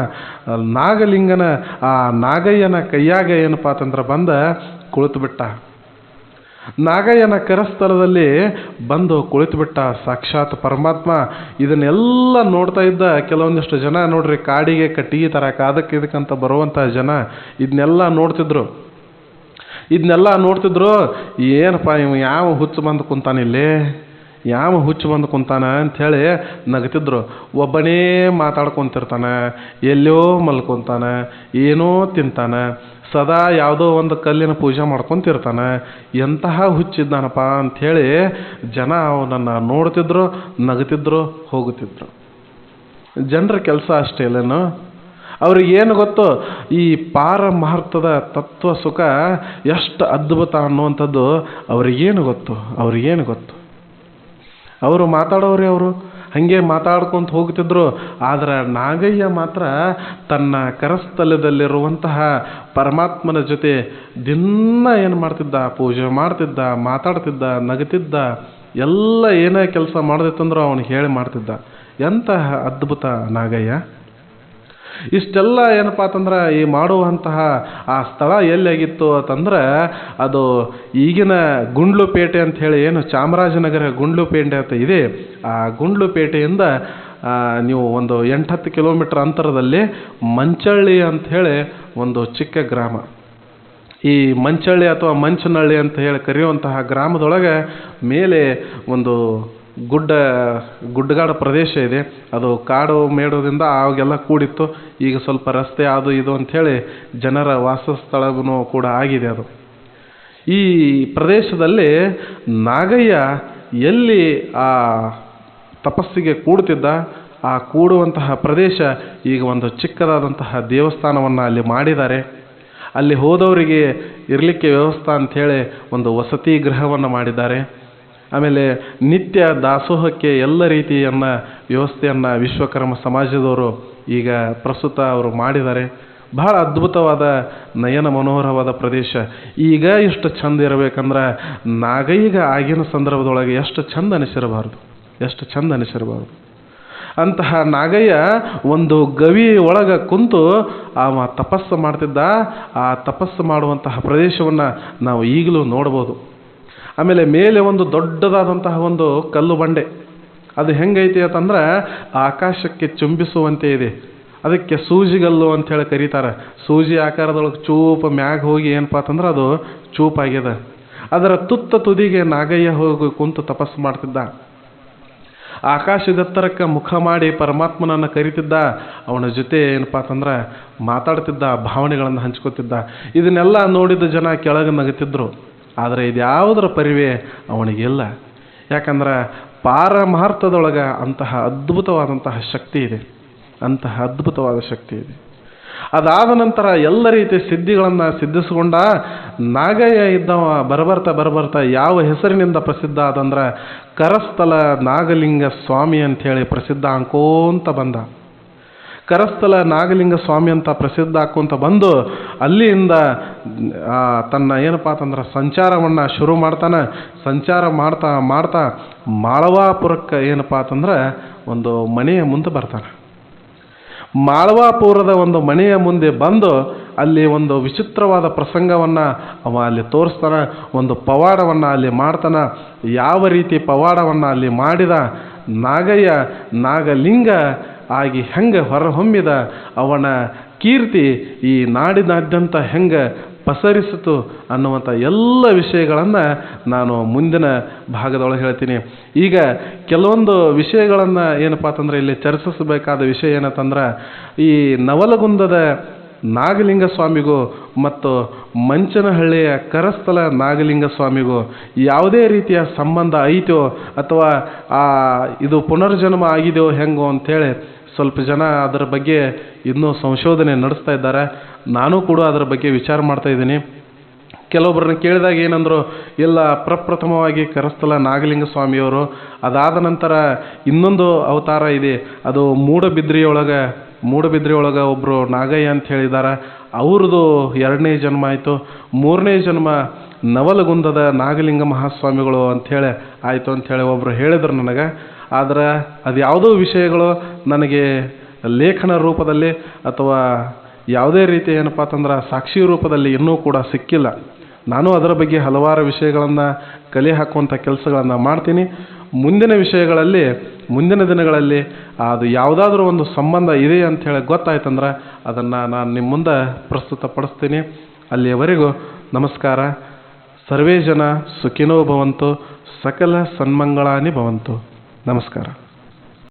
ನಾಗಲಿಂಗನ, ಆ ನಾಗಯ್ಯನ ಕೈಯಾಗ ಏನಪ್ಪ ಅಂತಂದ್ರೆ ಬಂದ, ಕುಳಿತುಬಿಟ್ಟ. ನಾಗಯ್ಯನ ಕರಸ್ಥಳದಲ್ಲಿ ಬಂದು ಕುಳಿತುಬಿಟ್ಟ ಸಾಕ್ಷಾತ್ ಪರಮಾತ್ಮ. ಇದನ್ನೆಲ್ಲ ನೋಡ್ತಾ ಇದ್ದ ಕೆಲವೊಂದಿಷ್ಟು ಜನ ನೋಡ್ರಿ, ಕಾಡಿಗೆ ಕಟ್ಟಿಗೆ ತರಕ ಅದಕ್ಕೆ ಇದಕ್ಕಂತ ಬರುವಂಥ ಜನ, ಇದನ್ನೆಲ್ಲ ನೋಡ್ತಿದ್ರು. ಇದನ್ನೆಲ್ಲ ನೋಡ್ತಿದ್ರು, ಏನಪ್ಪ ಇವ, ಯಾವ ಹುಚ್ಚು ಬಂದು ಕುಂತಾನಿಲ್ಲಿ ಯಾವ ಹುಚ್ಚು ಬಂದು ಕುಂತಾನ? ಅಂಥೇಳಿ ನಗ್ತಿದ್ರು. ಒಬ್ಬನೇ ಮಾತಾಡ್ಕೊತಿರ್ತಾನೆ ಎಲ್ಲೋ ಮಲ್ಕೊಂತಾನೆ, ಏನೋ ತಿಂತಾನೆ, ಸದಾ ಯಾವುದೋ ಒಂದು ಕಲ್ಲಿನ ಪೂಜೆ ಮಾಡ್ಕೊಂತಿರ್ತಾನೆ, ಎಂತಹ ಹುಚ್ಚಿದ್ದಾನಪ್ಪ ಅಂಥೇಳಿ ಜನ ಅವನನ್ನು ನೋಡ್ತಿದ್ರು, ನಗ್ತಿದ್ರು ಹೋಗುತ್ತಿದ್ರು ಜನರ ಕೆಲಸ ಅಷ್ಟೇ ಇಲ್ಲೇನು? ಅವ್ರಿಗೆ ಏನು ಗೊತ್ತು, ಈ ಪಾರಮಾರ್ಥದ ತತ್ವ ಸುಖ ಎಷ್ಟು ಅದ್ಭುತ ಅನ್ನುವಂಥದ್ದು ಅವ್ರಿಗೇನು ಗೊತ್ತು ಅವ್ರಿಗೇನು ಗೊತ್ತು. ಅವರು ಮಾತಾಡೋರೇ ಅವರು. ಹಾಗೆ ಮಾತಾಡ್ಕೊಂತ ಹೋಗ್ತಿದ್ರು. ಆದರೆ ನಾಗಯ್ಯ ಮಾತ್ರ ತನ್ನ ಕರಸ್ಥಲದಲ್ಲಿರುವಂತಹ ಪರಮಾತ್ಮನ ಜೊತೆ ದಿನ ಏನು ಮಾಡ್ತಿದ್ದ, ಪೂಜೆ ಮಾಡ್ತಿದ್ದ, ಮಾತಾಡ್ತಿದ್ದ ನಗುತ್ತಿದ್ದ ಎಲ್ಲ ಏನೇ ಕೆಲಸ ಮಾಡ್ದಿತ್ತಂದ್ರೂ ಅವನು ಹೇಳಿ ಮಾಡ್ತಿದ್ದ. ಎಂತಹ ಅದ್ಭುತ ನಾಗಯ್ಯ. ಇಷ್ಟೆಲ್ಲ ಏನಪ್ಪ ಅಂತಂದ್ರೆ ಈ ಮಾಡುವಂತಹ ಆ ಸ್ಥಳ ಎಲ್ಲಿಯಾಗಿತ್ತು ಅಂತಂದ್ರೆ ಅದು ಈಗಿನ ಗುಂಡ್ಲುಪೇಟೆ ಅಂತ ಹೇಳಿ ಏನು ಚಾಮರಾಜನಗರ ಗುಂಡ್ಲುಪೇಟೆ ಅಂತ ಇದೆ. ಆ ಗುಂಡ್ಲುಪೇಟೆಯಿಂದ ನೀವು ಒಂದು ಎಂಟತ್ತು ಕಿಲೋಮೀಟರ್ ಅಂತರದಲ್ಲಿ ಮಂಚಳ್ಳಿ ಅಂತ ಹೇಳಿ ಒಂದು ಚಿಕ್ಕ ಗ್ರಾಮ. ಈ ಮಂಚಳ್ಳಿ ಅಥವಾ ಮಂಚನಹಳ್ಳಿ ಅಂತ ಹೇಳಿ ಕರೆಯುವಂತಹ ಗ್ರಾಮದೊಳಗೆ ಮೇಲೆ ಒಂದು ಗುಡ್ಡ, ಗುಡ್ಡಗಾಡ ಪ್ರದೇಶ ಇದೆ. ಅದು ಕಾಡು ಮೇಡೋದ್ರಿಂದ ಆವಾಗೆಲ್ಲ ಕೂಡಿತ್ತು. ಈಗ ಸ್ವಲ್ಪ ರಸ್ತೆ ಅದು ಇದು ಅಂಥೇಳಿ ಜನರ ವಾಸಸ್ಥಳವೂ ಕೂಡ ಆಗಿದೆ ಅದು. ಈ ಪ್ರದೇಶದಲ್ಲಿ ನಾಗಯ್ಯ ಎಲ್ಲಿ ಆ ತಪಸ್ಸಿಗೆ ಕೂಡ್ತಿದ್ದ ಆ ಕೂಡುವಂತಹ ಪ್ರದೇಶ ಈಗ ಒಂದು ಚಿಕ್ಕದಾದಂತಹ ದೇವಸ್ಥಾನವನ್ನು ಅಲ್ಲಿ ಮಾಡಿದ್ದಾರೆ. ಅಲ್ಲಿ ಹೋದವರಿಗೆ ಇರಲಿಕ್ಕೆ ವ್ಯವಸ್ಥೆ ಅಂಥೇಳಿ ಒಂದು ವಸತಿ ಗೃಹವನ್ನು ಮಾಡಿದ್ದಾರೆ. ಆಮೇಲೆ ನಿತ್ಯ ದಾಸೋಹಕ್ಕೆ ಎಲ್ಲ ರೀತಿಯನ್ನ ವ್ಯವಸ್ಥೆಯನ್ನು ವಿಶ್ವಕರ್ಮ ಸಮಾಜದವರು ಈಗ ಪ್ರಸ್ತುತ ಅವರು ಮಾಡಿದ್ದಾರೆ. ಬಹಳ ಅದ್ಭುತವಾದ ನಯನ ಮನೋಹರವಾದ ಪ್ರದೇಶ. ಈಗ ಎಷ್ಟು ಚಂದ ಇರಬೇಕಂದ್ರೆ ನಾಗೈಗ ಆಗಿನ ಸಂದರ್ಭದೊಳಗೆ ಎಷ್ಟು ಚಂದ ಅನಿಸಿರಬಾರ್ದು. ಎಷ್ಟು ಚಂದ ಅನಿಸಿರಬಾರ್ದು. ಅಂತಹ ನಾಗಯ್ಯ ಒಂದು ಗವಿ ಒಳಗೆ ಕುಂತು ಅವ ತಪಸ್ಸು ಮಾಡ್ತಿದ್ದ. ಆ ತಪಸ್ಸು ಮಾಡುವಂತಹ ಪ್ರದೇಶವನ್ನು ನಾವು ಈಗಲೂ ನೋಡ್ಬೋದು. ಆಮೇಲೆ ಮೇಲೆ ಒಂದು ದೊಡ್ಡದಾದಂತಹ ಒಂದು ಕಲ್ಲು ಬಂಡೆ. ಅದು ಹೆಂಗೈತಿ ಅಂತಂದ್ರೆ ಆಕಾಶಕ್ಕೆ ಚುಂಬಿಸುವಂತೆ ಇದೆ. ಅದಕ್ಕೆ ಸೂಜಿಗಲ್ಲು ಅಂಥೇಳಿ ಕರೀತಾರೆ. ಸೂಜಿ ಆಕಾರದೊಳಗೆ ಚೂಪ ಮ್ಯಾಗ ಹೋಗಿ ಏನಪ್ಪ ಅಂತಂದ್ರೆ ಅದು ಚೂಪಾಗ್ಯದ. ಅದರ ತುತ್ತ ತುದಿಗೆ ನಾಗಯ್ಯ ಹೋಗಿ ಕುಂತು ತಪಸ್ಸು ಮಾಡ್ತಿದ್ದ. ಆಕಾಶದತ್ತರಕ್ಕೆ ಮುಖ ಮಾಡಿ ಪರಮಾತ್ಮನನ್ನು ಕರಿತಿದ್ದ. ಅವನ ಜೊತೆ ಏನಪ್ಪ ಅಂತಂದ್ರೆ ಮಾತಾಡ್ತಿದ್ದ, ಭಾವನೆಗಳನ್ನು ಹಂಚ್ಕೋತಿದ್ದ. ಇದನ್ನೆಲ್ಲ ನೋಡಿದ ಜನ ಕೆಳಗೆ ನಗುತ್ತಿದ್ರು ಆದರೆ ಇದ್ಯಾವುದರ ಪರಿವೆ ಅವನಿಗಿಲ್ಲ. ಯಾಕಂದ್ರೆ ಪಾರಮಾರ್ಥದೊಳಗೆ ಅಂತಹ ಅದ್ಭುತವಾದಂತಹ ಶಕ್ತಿ ಇದೆ. ಅಂತಹ ಅದ್ಭುತವಾದ ಶಕ್ತಿ ಇದೆ. ಅದಾದ ನಂತರ ಎಲ್ಲ ರೀತಿಯ ಸಿದ್ಧಿಗಳನ್ನು ಸಿದ್ಧಿಸಿಕೊಂಡ ನಾಗಯ್ಯ ಇದ್ದವ ಬರಬರ್ತಾ ಬರಬರ್ತಾ ಯಾವ ಹೆಸರಿನಿಂದ ಪ್ರಸಿದ್ಧ ಆದಂದ್ರೆ ಕರಸ್ಥಲ ನಾಗಲಿಂಗ ಸ್ವಾಮಿ ಅಂಥೇಳಿ ಪ್ರಸಿದ್ಧ ಅನ್ಕೋಂತ ಬಂದ. ಕರಸ್ಥಲ ನಾಗಲಿಂಗ ಸ್ವಾಮಿ ಅಂತ ಪ್ರಸಿದ್ಧ ಹಾಕ್ಕೊಂತ ಬಂದು ಅಲ್ಲಿಯಿಂದ ತನ್ನ ಏನಪ್ಪ ಅಂತಂದ್ರೆ ಸಂಚಾರವನ್ನು ಶುರು ಮಾಡ್ತಾನೆ. ಸಂಚಾರ ಮಾಡ್ತಾ ಮಾಡ್ತಾ ಮಾಳವಾಪುರಕ್ಕೆ ಏನಪ್ಪ ಅಂತಂದ್ರೆ ಒಂದು ಮನೆಯ ಮುಂದೆ ಬರ್ತಾನೆ. ಮಾಳವಾಪುರದ ಒಂದು ಮನೆಯ ಮುಂದೆ ಬಂದು ಅಲ್ಲಿ ಒಂದು ವಿಚಿತ್ರವಾದ ಪ್ರಸಂಗವನ್ನು ಅವ ಅಲ್ಲಿ ತೋರಿಸ್ತಾನೆ, ಒಂದು ಪವಾಡವನ್ನು ಅಲ್ಲಿ ಮಾಡ್ತಾನೆ, ಯಾವ ರೀತಿ ಪವಾಡವನ್ನು ಅಲ್ಲಿ ಮಾಡಿದ, ನಾಗಯ್ಯ, ನಾಗಲಿಂಗ ಆಗಿ ಹೆಂಗೆ ಹೊರಹೊಮ್ಮಿದ ಅವನ ಕೀರ್ತಿ ಈ ನಾಡಿನಾದ್ಯಂತ ಹೆಂಗೆ ಪಸರಿಸಿತು ಅನ್ನುವಂಥ ಎಲ್ಲ ವಿಷಯಗಳನ್ನು ನಾನು ಮುಂದಿನ ಭಾಗದೊಳಗೆ ಹೇಳ್ತೀನಿ. ಈಗ ಕೆಲವೊಂದು ವಿಷಯಗಳನ್ನು ಏನಪ್ಪ ಅಂತಂದರೆ ಇಲ್ಲಿ ಚರ್ಚಿಸಬೇಕಾದ ವಿಷಯ ಏನಂತಂದ್ರೆ ಈ ನವಲಗುಂದದ ನಾಗಲಿಂಗ ಸ್ವಾಮಿಗೂ ಮತ್ತು ಮಂಚನಹಳ್ಳಿಯ ಕರಸ್ಥಲ ನಾಗಲಿಂಗ ಸ್ವಾಮಿಗೂ ಯಾವುದೇ ರೀತಿಯ ಸಂಬಂಧ ಐತೋ ಅಥವಾ ಇದು ಪುನರ್ಜನ್ಮ ಆಗಿದೆಯೋ ಹೆಂಗೋ ಅಂಥೇಳಿ ಸ್ವಲ್ಪ ಜನ ಅದರ ಬಗ್ಗೆ ಇನ್ನೂ ಸಂಶೋಧನೆ ನಡೆಸ್ತಾ ಇದ್ದಾರೆ. ನಾನು ಕೂಡ ಅದರ ಬಗ್ಗೆ ವಿಚಾರ ಮಾಡ್ತಾ ಇದ್ದೀನಿ. ಕೆಲವೊಬ್ಬರನ್ನ ಕೇಳಿದಾಗ ಏನಂದರು ಇಲ್ಲ ಪ್ರಪ್ರಥಮವಾಗಿ ಕರಸ್ಥಲ ನಾಗಲಿಂಗ ಸ್ವಾಮಿಯವರು ಅದಾದ ನಂತರ ಇನ್ನೊಂದು ಅವತಾರ ಇದೆ. ಅದು ಮೂಡಬಿದ್ರಿಯೊಳಗೆ ಮೂಡಬಿದ್ರಿಯೊಳಗೆ ಒಬ್ಬರು ನಾಗಯ್ಯ ಅಂತ ಹೇಳಿದ್ದಾರೆ. ಅವ್ರದ್ದು ಎರಡನೇ ಜನ್ಮ ಆಯಿತು. ಮೂರನೇ ಜನ್ಮ ನವಲಗುಂದದ ನಾಗಲಿಂಗ ಮಹಾಸ್ವಾಮಿಗಳು ಅಂಥೇಳಿ ಆಯಿತು ಅಂಥೇಳಿ ಒಬ್ಬರು ಹೇಳಿದ್ರು ನನಗೆ. ಆದ್ರೆ ಅದು ಯಾವುದೋ ವಿಷಯಗಳು ನನಗೆ ಲೇಖನ ರೂಪದಲ್ಲಿ ಅಥವಾ ಯಾವುದೇ ರೀತಿ ಏನಪ್ಪ ಅಂತಂದ್ರೆ ಸಾಕ್ಷಿ ರೂಪದಲ್ಲಿ ಇನ್ನೂ ಕೂಡ ಸಿಕ್ಕಿಲ್ಲ. ನಾನು ಅದರ ಬಗ್ಗೆ ಹಲವಾರು ವಿಷಯಗಳನ್ನು ಕಲೆ ಹಾಕುವಂಥ ಕೆಲಸಗಳನ್ನು ಮಾಡ್ತೀನಿ. ಮುಂದಿನ ವಿಷಯಗಳಲ್ಲಿ, ಮುಂದಿನ ದಿನಗಳಲ್ಲಿ ಅದು ಯಾವುದಾದ್ರೂ ಒಂದು ಸಂಬಂಧ ಇದೆ ಅಂಥೇಳಿ ಗೊತ್ತಾಯ್ತಂದ್ರೆ ಅದನ್ನು ನಾನು ನಿಮ್ಮ ಮುಂದೆ ಪ್ರಸ್ತುತಪಡಿಸ್ತೀನಿ. ಅಲ್ಲಿಯವರೆಗೂ ನಮಸ್ಕಾರ. ಸರ್ವೇ ಜನ ಸುಖಿನೋ ಭವಂತು, ಸಕಲ ಸನ್ಮಂಗಳಾನಿ ಭವಂತು. ನಮಸ್ಕಾರ